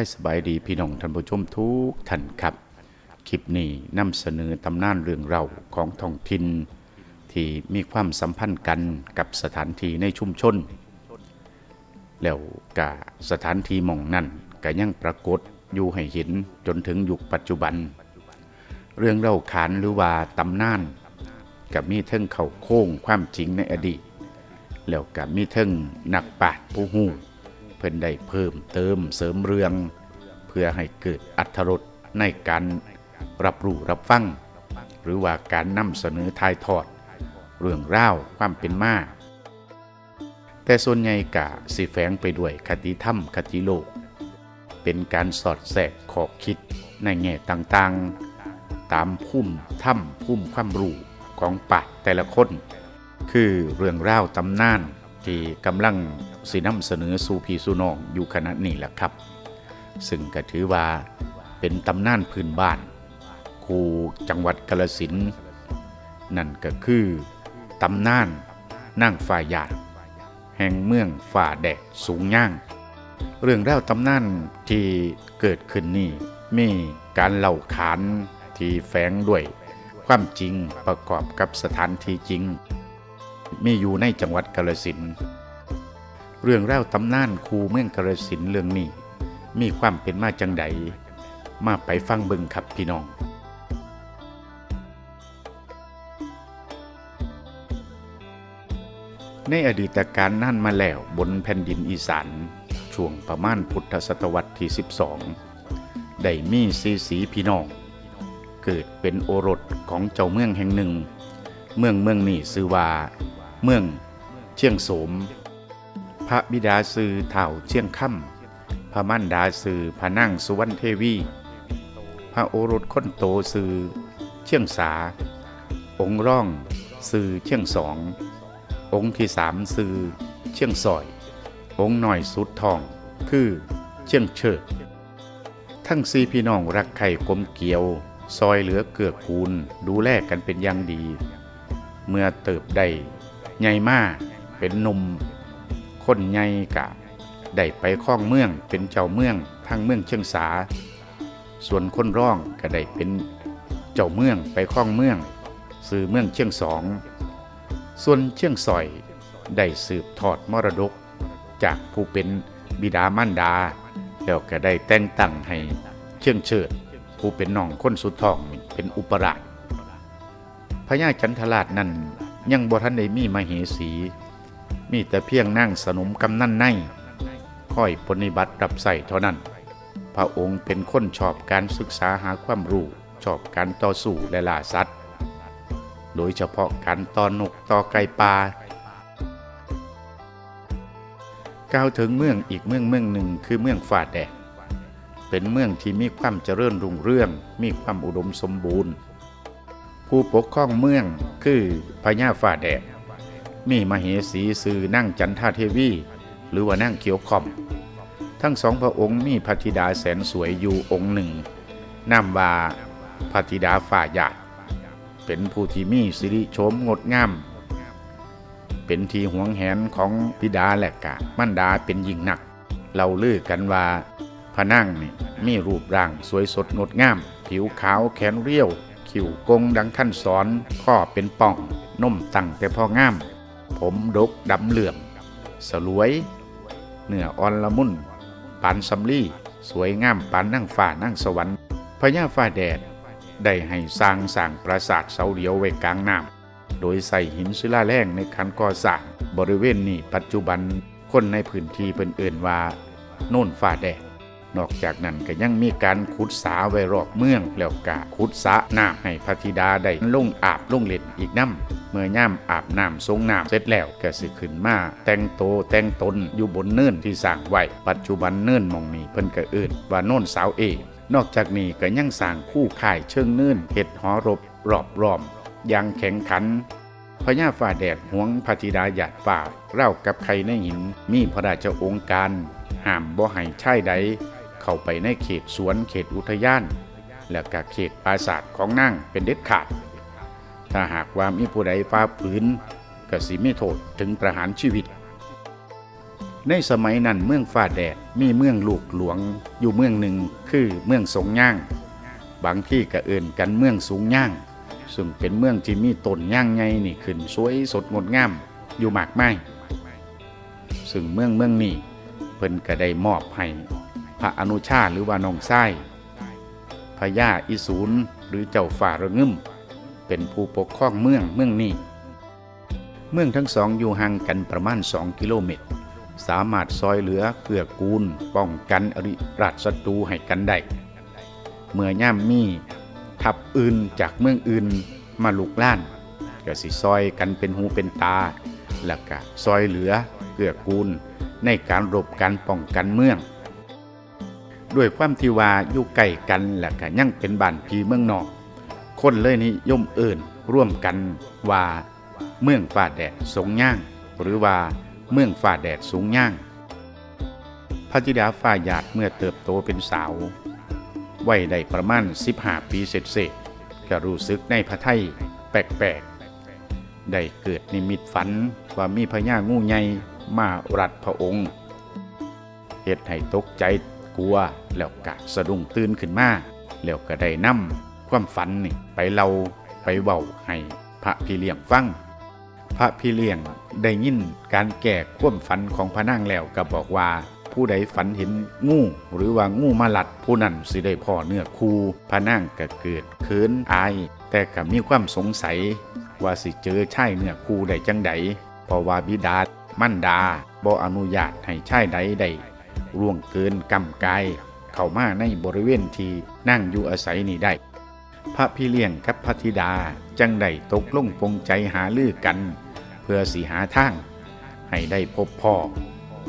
ยสบายดีพี่น้องท่านผู้ชมทุกท่านครับ คลิปนี้นำเสนอตำนานเรื่องเราของท้องถิ่นที่มีความสัมพันธ์กันกับสถานที่ในชุมชน แล้วกะสถานที่มองนั้นก็ยังปรากฏอยู่ให้เห็นจนถึงยุคปัจจุบัน เรื่องเล่าขานหรือว่าตำนานกับมีเทิงเข่าโค้งความจริงในอดีต แล้วกับมีเทิงนักปาชญ์ผู้หู้ เพิ่นได้เพิ่มเติมเสริมเรือง เพื่อให้เกิดอัธรสในการรับรู้รับฟัง หรือว่าการนำเสนอทายทอด เรื่องราวความเป็นมาแต่ส่วนใหญ่กะสิแฝงไปด้วยคติธรรมคติโลก เป็นการสอดแทรกขอบคิดในแง่ต่างๆ ตามพุ่มถ้ำพุ่มความรู้ของปัดแต่ละคน คือเรื่องราวตำนานที่กำลัง สีนำเสนอสู่พี่สู่น้องอยู่ขณะนี้แหละครับ ซึ่งก็ถือว่าเป็นตำนานพื้นบ้านคูจังหวัดกาลสินนั่นก็คือตำนานนั่งฝ่ายหยาดแห่งเมืองฝ่าแดดสูงย่าง เรื่องราวตำนานที่เกิดขึ้นนี่มีการเล่าขานที่แฝงด้วยความจริงประกอบกับสถานที่จริง มีอยู่ในจังหวัดกาฬสิน เรื่องเล่าตำนานคูเมืองกาฬสินเรื่องนี้ มีความเป็นมาจังใดมาไปฟังเบิ่งครับพี่น้อง ในอดีตการนั่นมาแล้วบนแผ่นดินอีสานช่วงประมาณพุทธศตวรรษที่ 12 ได้มีสีสีพี่น้อง เกิดเป็นโอรสของเจ้าเมืองแห่งหนึ่ง เมืองเมืองนี้ชื่อว่า เมืองเชียงโสม พระบิดาซือเถ่าเชียงค่ำพระมั่นดาซือพระนั่งสุวรรณเทวี พระโอรสคนโตซือเชียงสา องค์ร่องซือเชียงสอง องค์ที่สามซือเชียงสอย องค์หน่อยสุดทอง คือเชียงเชิดทั้งสี่พี่น้องรักใคร่กลมเกลียว ซอยเหลือเกือกคูณดูแลกันเป็นอย่างดี เมื่อเติบได้ใหญ่มาเป็นหนุ่ม คนใหญ่กะได้ไปคล้องเมืองเป็นเจ้าเมืองทางเมืองเชียงสา ส่วนคนร้องก็ได้เป็นเจ้าเมืองไปคล้องเมืองสื่อเมืองเชียงสอง ส่วนเชียงสอยได้สืบทอดมรดก จากผู้เป็นบิดามารดา แล้วก็ได้แต่งตั้งให้เชียงเชิด ผู้เป็นน้องคนสุดท้องเป็นอุปราชพญาจันทราชนั้นยังบ่ทันได้มีมเหสี มีแต่เพียงนั่งสนมกำนันในค่อยปฏิบัติรับใส่เท่านั้น พระองค์เป็นคนชอบการศึกษาหาความรู้ ชอบการต่อสู้และล่าสัตว์ โดยเฉพาะการต่อนกต่อไก่ป่ากล่าวถึงเมืองอีกเมืองเมืองหนึ่งคือเมืองฝ่าแดดเป็นเมืองที่มีความเจริญรุ่งเรือง มีความอุดมสมบูรณ์ ผู้ปกครองเมืองคือพญาฝ่าแดด มีมเหสีสื่อนั่งจันทาเทวี หรือว่านั่งเขียวคอม ทั้งสองพระองค์มีพระธิดาแสนสวยอยู่องค์หนึ่งนามว่าพระธิดาฝ่าหยาดเป็นผู้ที่มีสิริโฉมงดงาม เป็นที่หวงแหนของบิดาและกะมันดาเป็นยิงหนัก เราลือกันว่าพระนั่งนี่มีรูปร่างสวยสดงดงาม ผิวขาวแขนเรียว คิ้วกงดังขั้นสอนข้อเป็นป่องนมตั้งแต่พองาม ผมดกดำเหลื่อมสลวย เนื้ออ่อนละมุนปานสำลีสวยงามปานนั่งฝ่านั่งสวรรค์พญาฟ้าแดด ได้ให้สร้างสร้างปราสาทเสาเดียวไว้กลางน้ำโดยใส่หินศิลาแรงในคันก่อสร้างบริเวณนี้ปัจจุบันคนในพื้นที่เป็นเอื่นว่า โน่นฝ่าแดด นอกจากนั้นก็ยังมีการขุดสาไว้รอบเมืองแล้วก็ขุดสะน้ำให้พระธิดาได้ลงอาบลงเล่นอีกน้ำเมื่อย่ำอาบน้ำทรงน้ำเสร็จแล้วก็สิขึ้นมาแต่งโตแต่งตนอยู่บนเนินที่สร้างไว้ปัจจุบันเนินมองนี้เพิ่นก็เอื่นว่าโน่นสาวเอนอกจากนี้ก็ยังสร้างคู่ข่ายเชิงเนินเห็ดหอรบรอบรอมอย่างแข็งขันพญาฝ่าแดดหวงพระธิดาหยาดฝ่าเล่ากับใครในหินมีพระราชองค์การห้ามบ่ให้ชายใด เข้าไปในเขตสวนเขตอุทยาน และก็เขตปราสาทของนางเป็นเด็ดขาด ถ้าหากว่ามีผู้ใดฝ่าฝืนก็สิมีโทษถึงประหารชีวิต ในสมัยนั้นเมืองฟ้าแดดมีเมืองลูกหลวงอยู่เมืองหนึ่งคือเมืองสงย่าง บางที่ก็เอื่นกันเมืองสูงย่าง ซึ่งเป็นเมืองที่มีต้นย่างไงนี่ขึ้นสวยสดงดงามอยู่มากมายซึ่งเมืองเมืองนี้เพิ่นก็ได้มอบให้ พระอนุชาหรือว่าน้องไส้พญาอิสูรหรือเจ้าฝ่าระงึมเป็นผู้ปกครองเมืองเมืองนี้ เมืองทั้งสองอยู่ห่างกันประมาณ 2 กิโลเมตร สามารถซอยเหลือเกื้อกูล ป้องกันอริราชศัตรูให้กันได้ เมื่อย่ำมีทัพอื่นจากเมืองอื่นมาลุกล้านก็สิซอยกันเป็นหูเป็นตา แล้วก็ซอยเหลือเกื้อกูลในการรบการป้องกันเมือง ด้วยความที่ว่าอยู่ใกล้กันและก็ยังเป็นบ้านพีเมืองนอก คนเลยนิยมเอิ่นร่วมกันว่าเมืองฝ่าแดดสงย่าง หรือว่าเมืองฝ่าแดดสูงย่าง พระธิดาฝ่าหยาดเมื่อเติบโตเป็นสาววัยได้ประมาณ15 ปีเศษๆก็รู้สึกในพระไทยแปลกๆ ได้เกิดนิมิตฝันว่ามีพญางูใหญ่มารัดพระองค์เหตุให้ตกใจัว แล้วกะสะดุ้งตื่นขึ้นมาแล้วก็ได้นำความฝันนี่ไปเล่าไปเว้าให้พระพี่เลี้ยงฟังพระพี่เลี้ยงได้ยินการแก้ความฝันของพระนางแล้วก็บอกว่าผู้ใดฝันเห็นงูหรือว่างูมาลัดผู้นั้นสิได้พ่อเนื้อคูพระนางก็เกิดเขินอาย แต่ก็มีความสงสัย ว่าสิเจอชายเนื้อคูได้จังใดเพราะว่าบิดา มั่นดาบ่อนุญาตให้ชายใดได้ ร่วงเกินกำกายเข้ามาในบริเวณที่นั่งอยู่อาศัยนี้ได้ พระพี่เลี้ยงกับพระธิดาจังได้ตกลงปงใจหาลือกัน เพื่อสีหาทาง ให้ได้พบพ่อ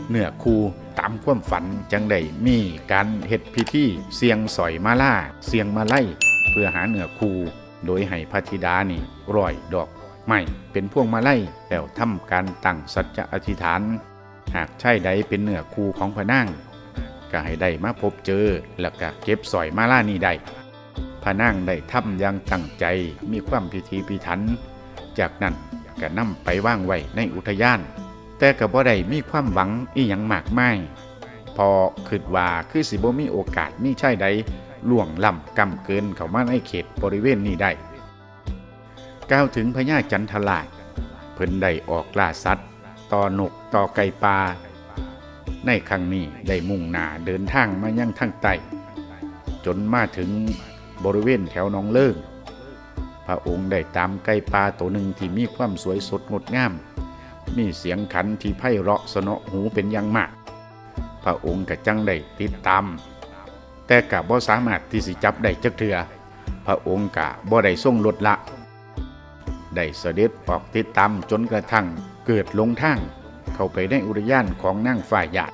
เนื้อคูตามความฝันจังได้มีการเฮ็ดพิธีเสียงสอยมาล่าเสียงมาไล่เพื่อหาเนื้อคูโดยให้พระธิดานี่ร้อยดอกไม้เป็นพวงมาไล่แล้วทำการตั้งสัจจะอธิษฐาน หากใช่ใดเป็นเนื้อคูของพระนางก็ให้ได้มาพบเจอแล้วก็เก็บสอยมาล่านี้ได้พระนางได้ทำอย่างตั้งใจมีความพิธีพิถัน จากนั้นก็นำไปว่างไว้ในอุทยาน แต่ก็บ่ได้มีความหวังอีหยังมากไมายพอคิดว่าคือสิบ่มีโอกาสมีชายใดล่วงล้ำกำเกินเข้ามาในเขตบริเวณนี้ได้กล่าวถึงพญาจันทราชเพิ่นได้ออกล่าสัตว์ ต่อนกต่อไก่ปลาในครั้งนี้ได้มุ่งหน้าเดินทางมายังทางใต้จนมาถึงบริเวณแถวหนองเลิงพระองค์ได้ตามไก่ปลาตัวหนึ่งที่มีความสวยสดงดงาม มีเสียงขันที่ไพเราะสนอหูเป็นอย่างมาก พระองค์ก็จังได้ติดตาม แต่กะบ่สามารถที่สิจับได้จักเถือพระองค์กะบ่ได้ทรงลดละ ได้เสด็จออกติดตามจนกระทั่งเกิดลงทาง เข้าไปในอุทยานของนางฝ่ายหยาด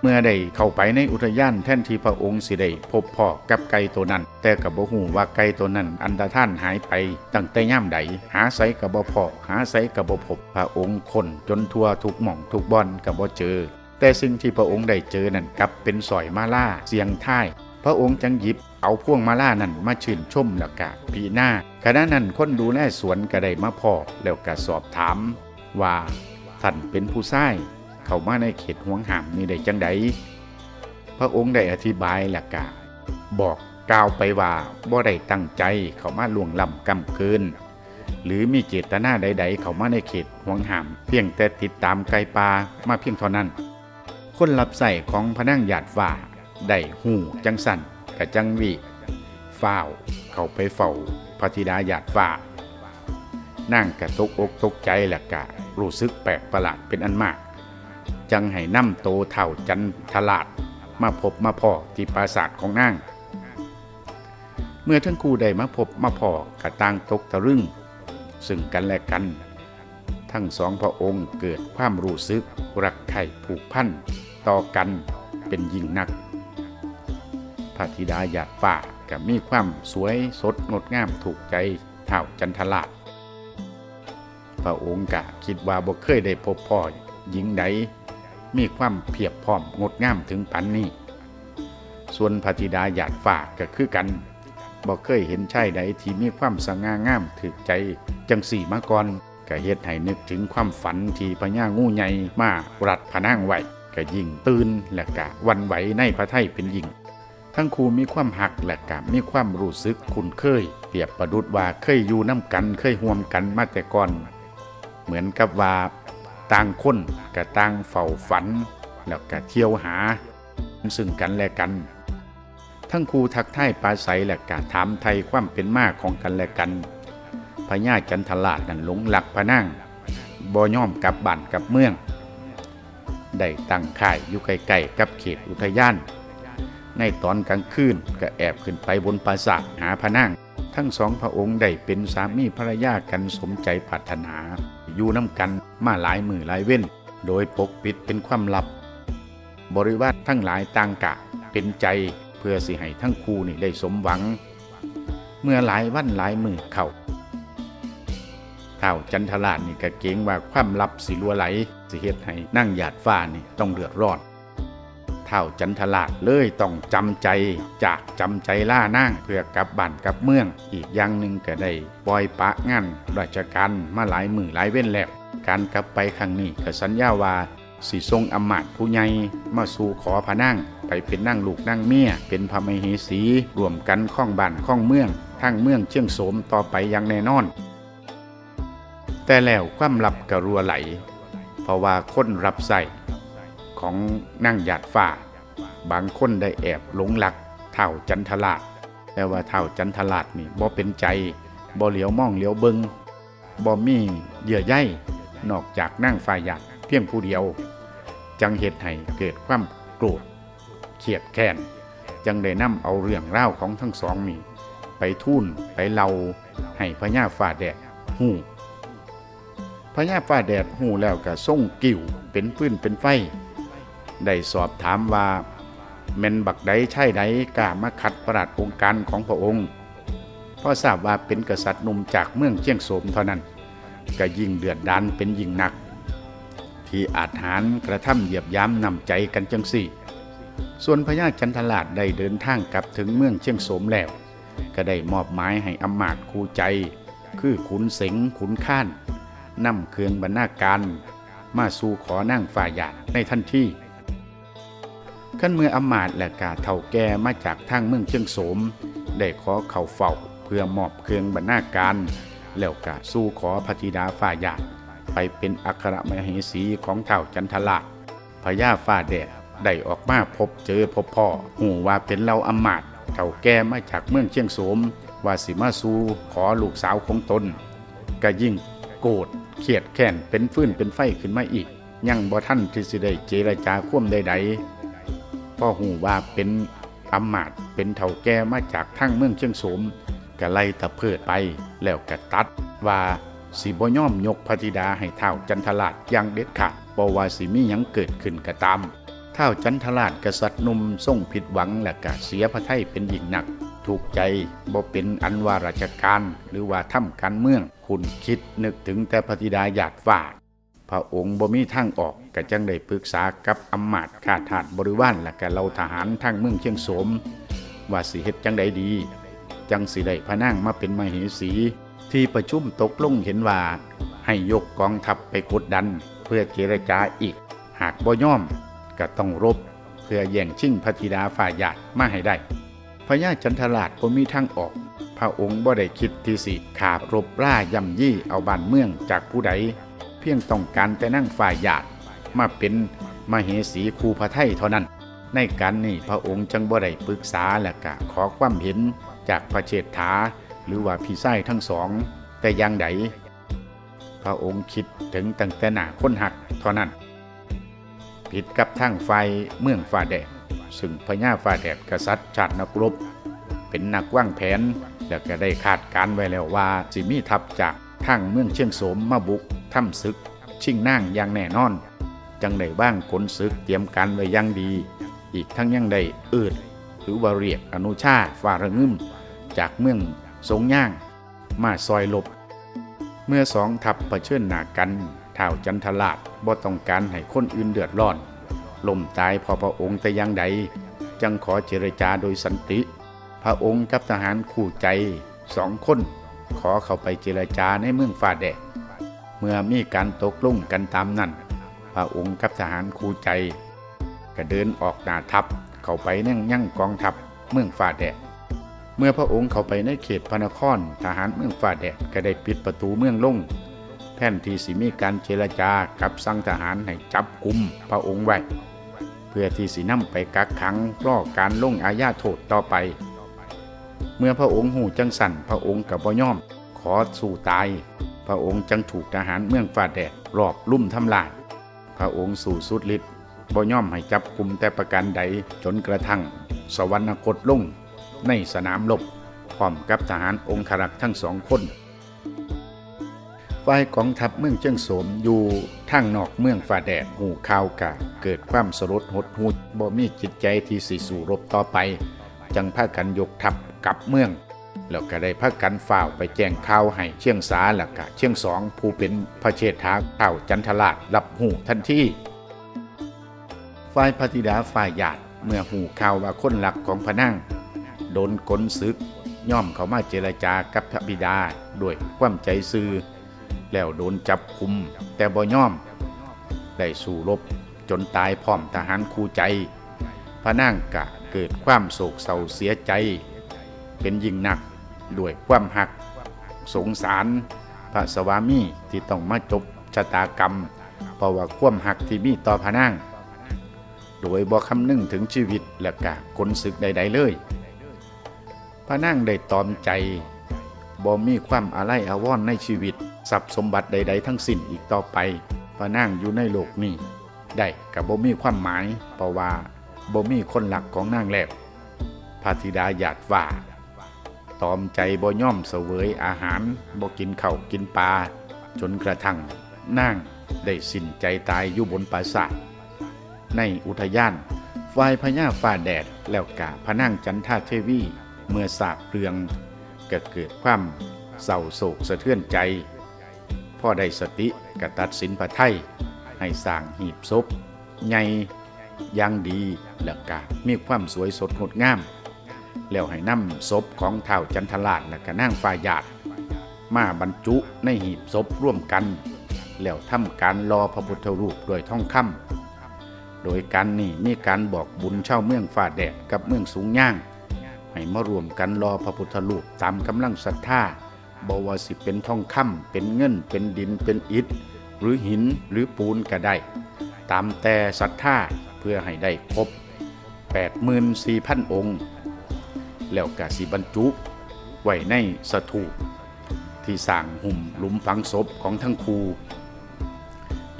เมื่อได้เข้าไปในอุทยานแท่นที่พระองค์สิได้พบพ่อกับไก่ตัวนั้น แต่กับบ่ฮู้ว่าไก่ตัวนั้น อันตรธานหายไปตั้งแต่ย่ามใดหาไสกับบ่พอหาไสกับบ่พบพระองค์คนจนทั่วทุกหม่องทุกบอนกับบ่เจอ แต่สิ่งที่พระองค์ได้เจอนั่นกลับเป็นสอยมาล่าเสียงท้าย พระองค์จังหยิบเอาพวงมาล่านั่นมาชื่นชมแล้วกะปีหน้า ขณะนั้นคนดูแลสวนก็ได้มาพอแล้วก็สอบถาม ว่าท่านเป็นผู้ชายเข้ามาในเขตห่วงห้ามนี่ได้จังใดพระองค์ได้อธิบายแล้วกะบอกกล่าวไปว่าบ่ได้ตั้งใจเข้ามาล่วงล้ำกำเกินหรือมีเจตนาใด ๆ เข้ามาในเขตห่วงห้าม เพียงแต่ติดตามไก่ปลามาเพียงเท่านั้น คนรับใส่ของพนังหยาดฝ่าได้หูจังสันกะจังวีฝ้าวเข้าไปเฝ้า ระธิดาหยาดฝ่านั่งกะตกอกตกใจและกะรู้สึกแปลกประหลาดเป็นอันมาก จังให้นำโตเท่าจันทลาดมาพบมาพอที่ปราสาทของนาง เมื่อทั้งคู่ได้มาพบมาพอกระต่างตกตะลึงซึ่งกันและกัน ทั้งสองพระองค์เกิดความรู้สึกรักใคร่ผูกพันต่อกันเป็นยิ่งนักพระธิดาหยาดฝ่า กับมีความสวยสดงดงามถูกใจเท่าจันทราชพระองค์กะคิดว่าบ่เคยได้พบพ่อหญิงใดมีความเพียบพร้อมงดงามถึงปันนี้ ส่วนพระธิดาหยาดฝ่าก็คือกันบ่เคยเห็นชายใดที่มีความสง่างามถึกใจจังสี่มาก่อนก็เฮ็ดให้นึกถึงความฝันที่พญางูใหญ่มารัดพนางไว้ก็ยิ่งตื่นและกะวันไหวในพระไทยเป็นยิ่ง ทั้งคู่มีความหักและกะมีความรู้สึกคุ้นเคย เปรียบประดุดว่าเคยอยู่น้ำกันเคยห่วมกันมาแต่ก่อน เหมือนกับว่าต่างคนก็ต่างเฝ้าฝัน แล้วก็เที่ยวหา ซึ่งกันและกัน ทั้งคู่ทักทายปราศัยและกะถามไทยความเป็นมาของกันและกันพญาจันทราชนั้นหลงหลักพระนั่งบ่ย่อมกลับบ้านกลับเมือง ได้ตั้งค่ายอยู่ใกลๆกับเขตอุทยาน ในตอนกลางคืนก็แอบขึ้นไปบนปราสาทหาพระนางทั้งสองพระองค์ได้เป็นสามีภรรยากันสมใจปรารถนา อยู่น้ำกันมาหลายมือหลายเว้น โดยปกปิดเป็นความลับ บริวารทั้งหลายต่างกะ เป็นใจเพื่อสิให้ทั้งคู่นี่ได้สมหวัง เมื่อหลายวันหลายมือเข้าเท่าจันทราชนี่ก็เกรงว่าความลับสิลัวไหล สิเฮ็ดให้นั่งหยาดฟ้านี่ต้องเดือดร้อน ท่าจันทราชเลยต้องจำใจจากจำใจล่านั่งเพื่อกลับบ้านกลับเมือง อีกอย่างหนึ่งก็ได้ปล่อยปะงานราชการมาหลายมือหลายเว้นแล้วการกลับไปครั้งนี้ก็สัญญาว่าสิทรงอำมาตผู้ใหญ่มาสู่ขอพระนั่งไปเป็นนั่งลูกนั่งเมียเป็นพระมเหสีรวมกันข้องบ้านข้องเมืองทั้งเมืองเชียงโสมต่อไปอย่างแน่นอน แต่แล้วความลับกระรัวไหล เพราะว่าคนรับใส่ ของนั่งหยาดฝ่าบางคนได้แอบหลงหลักเท่าจันทราชแต่ว่าเท่าจันทราชนี่บ่เป็นใจบ่เหลียวมองเหลียวเบิงบ่มีเยื่อใยนอกจากนั่งฝ่ายหยาดเพียงผู้เดียว จังเหตุให้เกิดความโกรธเขียดแค้นจังได้นำเอาเรื่องเล่าของทั้งสองนี่ไปทุ่นไปเล่าให้พญาฝ่าแดดหูพญาฝ่าแดดหูแล้วก็ส่งกิ่วเป็นพื้นเป็นไฟ ได้สอบถามว่าแม่นบักใดใช่ใดกล้ามาขัดประหลัดองค์การของพระองค์เพราะทราบว่าเป็นกษัตริย์หนุ่มจากเมืองเชียงโสมเท่านั้น ก็ยิ่งเดือดดานเป็นยิ่งหนัก ที่อาจหารกระทำเหยียบย้ำนำใจกันจังสี่ ส่วนพญาจันทราชได้เดินทางกลับถึงเมืองเชียงโสมแล้ว ก็ได้มอบหมายให้อำมาตย์คูใจ คือขุนเสงขุนข้านนำเครื่องบรรณาการ มาสู่ขอนั่งฝ่ายหยาดในทันที ขั้นเมื่ออมาตและกาเท่าแก่มาจากทางเมืองเชียงโสม ได้ขอเข่าเฝ้าเพื่อมอบเครื่องบรรณาการ แล้วกาสู้ขอพระธิดาฝ่ายหยาดไปเป็นอัครมเหสีของเท่าจันทราชพญาฝ่าแดดได้ออกมาพบเจอพบพ่อหูว่าเป็นเราอมาตเท่าแก่มาจากเมืองเชียงโสมว่าสิมาสู่ขอลูกสาวของตนก็ยิ่งโกรธเขียดแค้นเป็นฟืนเป็นไฟขึ้นมาอีก ยังบ่ท่านที่สิได้เจรจาคว่มใดๆ พ่อหูว่าเป็นอำมาตย์เป็นเท่าแก่มาจากทางเมืองเชียงสมก็ไล่ตะเพิดไปแล้วก็ตัดว่าสิบ่ย่อมยกพระธิดาให้เท่าจันทราชย่างเด็ดขาดบ่ว่าสิมีหยังเกิดขึ้นก็ตามเท่าจันทราชกษัตริย์นุ่มทรงผิดหวังและก็เสียพระทัยเป็นยิ่งหนัก ถูกใจบ่เป็นอันว่าราชการหรือว่าทำการเมืองคุณคิดนึกถึงแต่พระธิดาหยาดฝาด พระองค์บ่มีทางออกก็จังได้ปรึกษากับอำมาตย์ข้าทาสบริวารและก็เหล่าทหารทางเมืองเชียงสม ว่าสิเฮ็ดจังใดดี จังสิได้พระนางมาเป็นมเหสี ที่ประชุมตกลงเห็นว่า ให้ยกกองทัพไปกดดัน เพื่อเจรจาอีก หากบ่ย่อมก็ต้องรบ เพื่อแย่งชิงพระธิดาฝ่ายหยาดมาให้ได้พระญาจันทราชบ่มีทางออกพระองค์บ่ได้คิดที่สิขาบรบร่าย่ำยี่เอาบ้านเมืองจากผู้ใด เพียงต้องการแต่นั่งฝ่ายหยาดมาเป็นมเหสีครูพระไทยเท่านั้น ในการนี้พระองค์จึงบ่ได้ปรึกษาและกะขอความเห็นจากพระเชษฐาหรือว่าพี่ไส้ทั้งสอง แต่อย่างใดพระองค์คิดถึงตั้งแต่หน้าค้นหักเท่านั้น ผิดกับทางไฟเมืองฝ่าแดงซึ่งพญาฟ้าแดดกษัตริย์ชาตินักรบ เป็นนักว่างแผน แล้วก็ได้คาดการไว้แล้วว่าสิมีทัพจาก ทางเมืองเชียงโสมมาบุกทำศึก ชิงนั่งอย่างแน่นอน จังได้บ้างกลศึกเตรียมการไว้ย่างดี อีกทั้งยังได้เอิดหรือว่าเรียกอนุชาฟาระงึมจากเมืองสงย่าง มาซอยลบ เมื่อสองทัพเผชิญหน้ากันท้าวจันทราชบ่ต้องการให้คนอื่นเดือดร้อนล่มตายพอพระองค์แต่ยังใด จังขอเจรจาโดยสันติ พระองค์กับทหารคู่ใจสองคน ขอเข้าไปเจรจาในเมืองฟาแดดเมื่อมีการตกลงกันตามนั้นพระองค์กับทหารคูใจ ก็เดินออกหน้าทัพเข้าไปนั่งยั่งกองทัพเมืองฟาแดดเมื่อพระองค์เข้าไปในเขตพระนครทหารเมืองฟาแดดก็ได้ปิดประตูเมืองลงแทนที่สิมีการเจรจากับสั่งทหารให้จับกุมพระองค์ไว้ เพื่อที่สินำไปกักขังรอการลงอาญาโทษต่อไป เมื่อพระองค์หูจังสันพระองค์กับบ่ย่อม ขอสู่ตาย พระองค์จังถูกทหารเมืองฟ้าแดดรอบลุ่มทำลาย พระองค์สู่สุดฤทธิ์บ่ย่อมให้จับกุมแต่ประการใดจนกระทั่ง สวรรคตลงในสนามรบพร้อมกับทหารองครักษ์ทั้งสองคนฝ่ายกองทัพเมืองเชียงโสมอยู่ทางนอกเมืองฝ่าแดดหูข่าวกะ เกิดความสลดหดหูบ่มีจิตใจที่สิสู่รบต่อไป จังพากันยกทัพ กลับเมือง แล้วก็ได้พากันฝ่าวไปแจ้งข่าวให้เชียงสาและกะเชียงสองผู้เป็นพระเชษฐาเท่าจันทราชรับหูทันทีฝ่ายพระธิดาฝ่ายญาติเมื่อหูข่าวว่าคนหลักของพระนั่งโดนกลศึกย่อมเขามาเจรจากับพระบิดาด้วยความใจซื่อแล้วโดนจับคุม แต่บ่ย่อม ได้สู้รบจนตายพร้อมทหารคู่ใจ พระนางกะเกิดความโศกเศร้าเสียใจ เป็นยิ่งหนักด้วยความหัก สงสารพระสวามีที่ต้องมาจบชะตากรรม เพราะว่าความหักที่มีต่อพระนางโดยบ่คำนึงถึงชีวิตและกะกลศึกใดๆเลย พระนางได้ตอมใจบ่มีความอะไรอาวรในชีวิตทรัพย์สมบัติใด ๆ ทั้งสิ้นอีกต่อไปพระนางอยู่ในโลกนี้ได้กับบ่มีความหมายเพราะว่าบ่มีคนหลักของนางแล้วพระธิดาหยาดว่า ตอมใจบ่ย่อมเสวยอาหารบ่กินข้าวกินปลาจนกระทั่งนางได้สิ้นใจตายอยู่บนปราสาทในอุทยานฝ่ายพญาฟ้าแดดแล้วกะพระนางจันทาเทวีเมื่อทราบเรืองก็เกิดความเศร้าโศกสะเทือนใจ พ่อได้สติกตัดสินพระไทยให้สร้างหีบศพใหญ่ยังดีแล้วกะมีความสวยสดงดงาม แล้วให้นำศพของเท่าจันทราชและก็นางฟ้าหยาดมาบรรจุในหีบศพร่วมกัน แล้วทำการรอพระพุทธรูปโดยท่องคำโดยการนี่มีการบอกบุญเช่าเมืองฟ้าแดดกับเมืองสูงย่าง ให้มารวมกันรอพระพุทธรูปตามกำลังศรัทธาบวาสิเป็นท่องคำเป็นเงินเป็นดินเป็นอิฐ หรือหินหรือปูนก็ได้ ตามแต่ศรัทธาเพื่อให้ได้ครบ84,000 องค์ แล้วกะสิบรรจุ ไว้ในสถูปที่สร้างหุ่มหลุมฝังศพของทั้งครู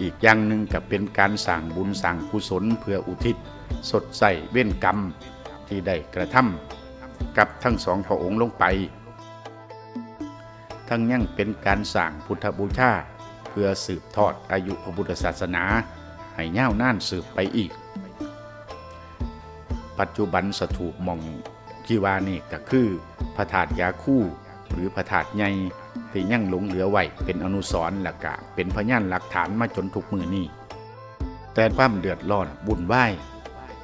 อีกอย่างหนึ่งก็เป็นการสร้างบุญสร้างกุศลเพื่ออุทิศ สดใสเว้นกรรมที่ได้กระทำกับทั้งสองพระองค์ลงไป ทั้งยังเป็นการสร้างพุทธบูชาเพื่อสืบทอดอายุพระพุทธศาสนา ให้ยาวนานสืบไปอีก ปัจจุบันสถูปมอง ที่ว่านี่ก็คือพระธาตุยาคู่ หรือพระธาตุใหญ่ที่ยังหลงเหลือไว้เป็นอนุสรณ์และกะเป็นพยานหลักฐานมาจนทุกมือนี้แต่ความเดือดร้อนบุญไหว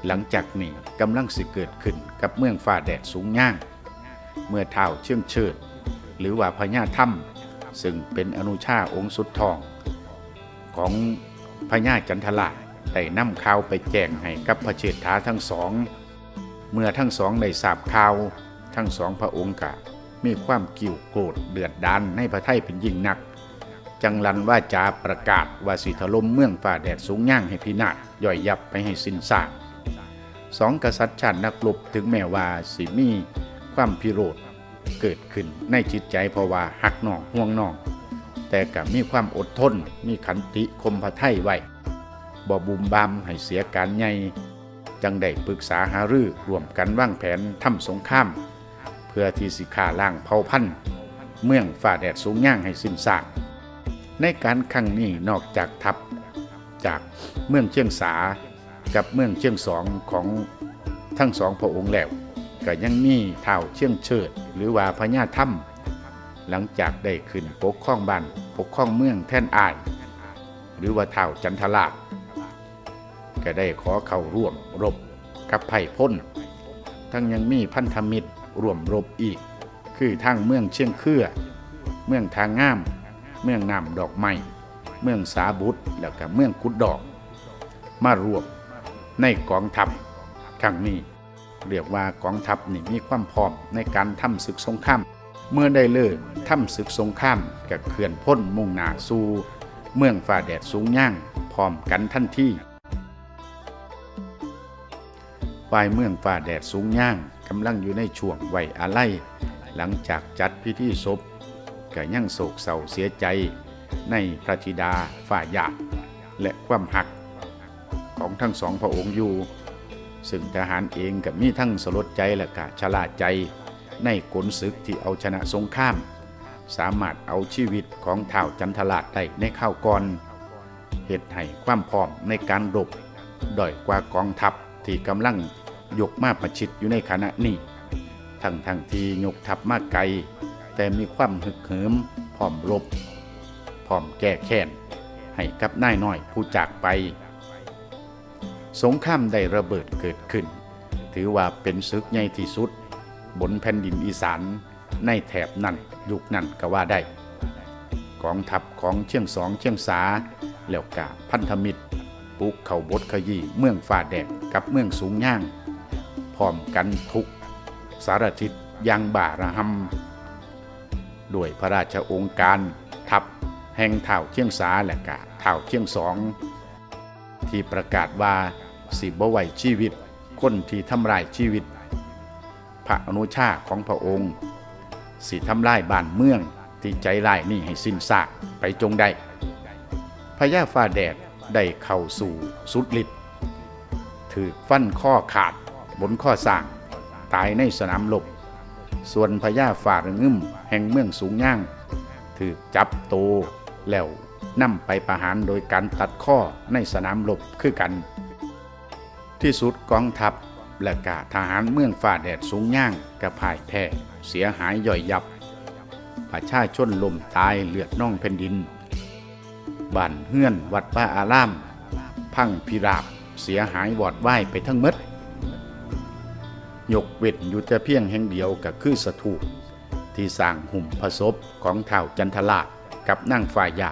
หลังจากนี้กำลังสิเกิดขึ้นกับเมืองฟ้าแดดสูงย่าง เมื่อเท้าเชื่องเชิด หรือว่าพญาถ้ำซึ่งเป็นอนุชาองค์สุดทอง ของพญาจันทราชได้นำข่าวไปแจ้งให้กับพระเชษฐาทั้งสอง เมื่อทั้งสองได้ทราบข่าว ทั้งสองพระองค์กะมีความกิ่วโกรธเดือดดานในพระไทยเป็นยิ่งนัก จังลันว่าจาประกาศว่าสิถล่มเมืองฝ่าแดดสูงย่างให้พินาศย่อยยับไปให้สิ้นซากสองกษัตริย์ชาตินักรบถึงแม้ว่าสิมีความพิโรธเกิดขึ้นในจิตใจเพราะว่าหักน้องห่วงน้อง แต่กับมีความอดทนมีขันติคมพระไทยไว้บ่บุมบามให้เสียการใหญ่ จังได้ปรึกษาหารือร่วมกันวางแผนทำสงคราม เพื่อที่สิฆ่าล้างเผ่าพันธุ์เมืองฝ่าแดดสูงย่างให้สิ้นซากในการครั้งนี้นอกจากทัพจากเมืองเชียงสากับเมืองเชียงสองของทั้งสองพระองค์แล้วก็ยังมีเท่าเชียงเชิด หรือว่าพญาถ้ำหลังจากได้ขึ้นปกครองบ้านปกครองเมืองแท่นอาย หรือว่าเท่าจันทราช ก็ได้ขอเข้าร่วมรบกับไผ่พ้น ทั้งยังมีพันธมิตรร่วมรบอีก คือทางเมืองเชียงเครือ เมืองทางงาม เมืองนำดอกไม้เมืองสาบุตรแล้วก็เมืองกุดดอก มารวมในกองทัพครั้งนี้เรียกว่ากองทัพนี่มีความพร้อมในการทำศึกสงครามเมื่อได้เลิกทำศึกสงครามกับเขื่อนพ้นมุ่งหนาสู่เมืองฝ่าแดดสูงย่างพร้อมกันทันที ฝ่ายเมืองฝ่าแดดสูงย่างกำลังอยู่ในช่วงไหวอาลัยหลังจากจัดพิธีศพก็ยังโศกเศร้าเสียใจ ในพระธิดาฝ่ายาติและความหักของทั้งสองพระองค์อยู่ ซึ่งทหารเองกับมีทั้งสลดใจและกะชะลาใจ ในกลศึกที่เอาชนะสงคราม สามารถเอาชีวิตของท้าวจันทราชได้ในข้าวก่อนเหตุให้ความพร้อมในการรบด้อยกว่ากองทัพที่กำลัง ยกมาประชิดอยู่ในขณะนี้ ทั้งทั้งที่ยกทัพมากไกล แต่มีความหึกเหิมพร้อมรบพร้อมแก้แค้นให้กับนายน้อยผู้จากไป สงครามได้ระเบิดเกิดขึ้น ถือว่าเป็นศึกใหญ่ที่สุด บนแผ่นดินอีสานในแถบนั้นยุคนั้นก็ว่าได้กองทัพของเชียงสองเชียงสาแล้วกาพันธมิตรปุกเข้าบทขยี้เมืองฝ่าแดดกับเมืองสูงย่าง พร้อมกันทุกสารทิศยังบาระหำด้วยพระราชองค์การทัพแห่งเท่าเชียงสาและกาเท่าเชียงสอง ที่ประกาศว่าสิบไหวชีวิต คนที่ทำลายชีวิต พระอนุชาของพระองค์ สิทำลายบ้านเมืองที่ใจร้ายนี่ให้สิ้นซากไปจงได้พญาฟ้าแดดได้เข้าสู่สุดฤทธิ์ถือฟันข้อขาด บนข้อสร้าง ตายในสนามรบส่วนพญาฝ่าระงึมแห่งเมืองสูงย่าง ถือจับโตแล้วนำไปประหารโดยการตัดข้อในสนามรบคือกัน ที่สุดกองทัพและกาทหารเมืองฝ่าแดดสูงย่างกระพ่ายแพ้เสียหายย่อยยับ ประชาชนล่มตายเลือดน่องแผ่นดินบ้านเฮือนวัดป้าอาราม พังพิราบเสียหายวอดว่ายไปทั้งมด ยกเวทอยู่แต่เพียงแห่งเดียวกับคือสถูปที่สร้างหุ่มผศพของเท่าจันทราชกับนั่งฝ่ายยา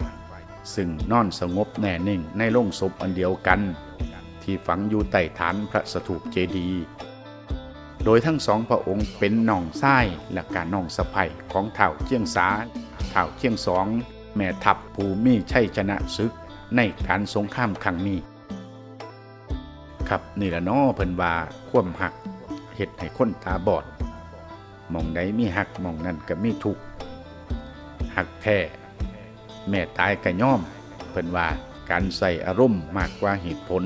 ซึ่งนอนสงบแน่นิ่งในโลงศพอันเดียวกัน ที่ฝังอยู่ใต้ฐานพระสถูปเจดีย์โดยทั้งสองพระองค์เป็นน้องไส้และการน้องสะใภ้ของเท่าเชียงสาเท่าเชียงสอง แม่ทัพภูมิชัยชนะศึกในการสงครามครั้งนี้ ครับนี่ละน้อเพิ่นว่าความหัก เฮ็ดให้คนตาบอดมองใดมีหักมองนั้นก็มีทุกหักแท้แม่ตายก็ย่อม เพิ่นว่าการใส่อารมณ์มากกว่าเหตุผล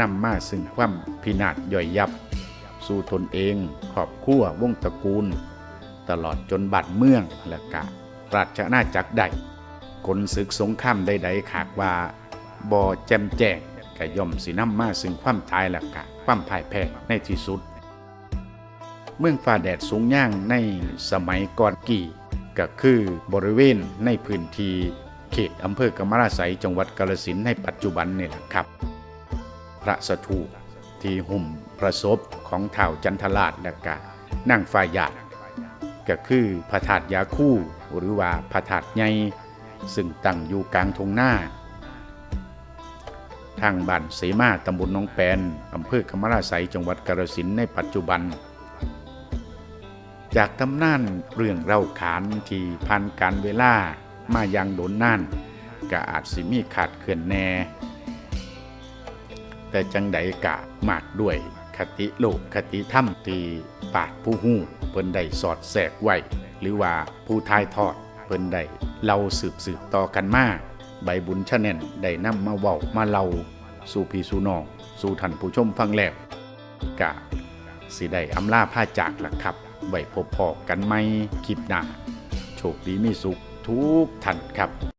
นำมาซึ่งความพินาศย่อยยับ สู่ตนเองครอบครัววงตระกูล ตลอดจนบัดเมืองและกะราชอาณาจักรใดคนศึกสงครามใดๆขากว่าบ่แจมแจ้งก็ย่อมสินำมาซึ่งความตายและกะความพ่ายแพ้ในที่สุด เมืองฟ้าแดดสูงย่างในสมัยก่อนกี่ก็คือบริเวณในพื้นที่เขตอำเภอกำมะลาไสจังหวัดกาฬสินธุ์ในปัจจุบันนี่แหละครับ พระสถูปที่หุ่มประสบของเท่าจันทราชและกะนั่งฝ่ายหยาดก็คือพระธาตุยาคู่หรือว่าพระธาตุใหญ่ซึ่งตั้งอยู่กลางทงหน้า ทางบ้านเสมาตำบลหน้องแปนอำเภอกำมะลาไสจังหวัดกาฬสินธุ์ในปัจจุบัน จากตำนานเรื่องเล่าขานที่ผ่านการเวลามายังโดนน่านก็อาจสิมีขาดเขื่อนแน่ แต่จังใดกะมากด้วยคติโลกคติธรรมที่ปาดผู้หู้เพิ่นได้สอดแสกไว้หรือว่าผู้ทายทอดเพิ่นได้เล่าสืบสืบต่อกันมาใบบุญชะแน่นได้นำมาเว้ามาเล่าสู่พี่สู่น้องสู่ท่านผู้ชมฟังแล้วกะสิได้อำลาผ้าจากหล่ะครับ ไว้พบพอกันไหมคลิปหน้า โชคดีมีสุขทุกท่านครับ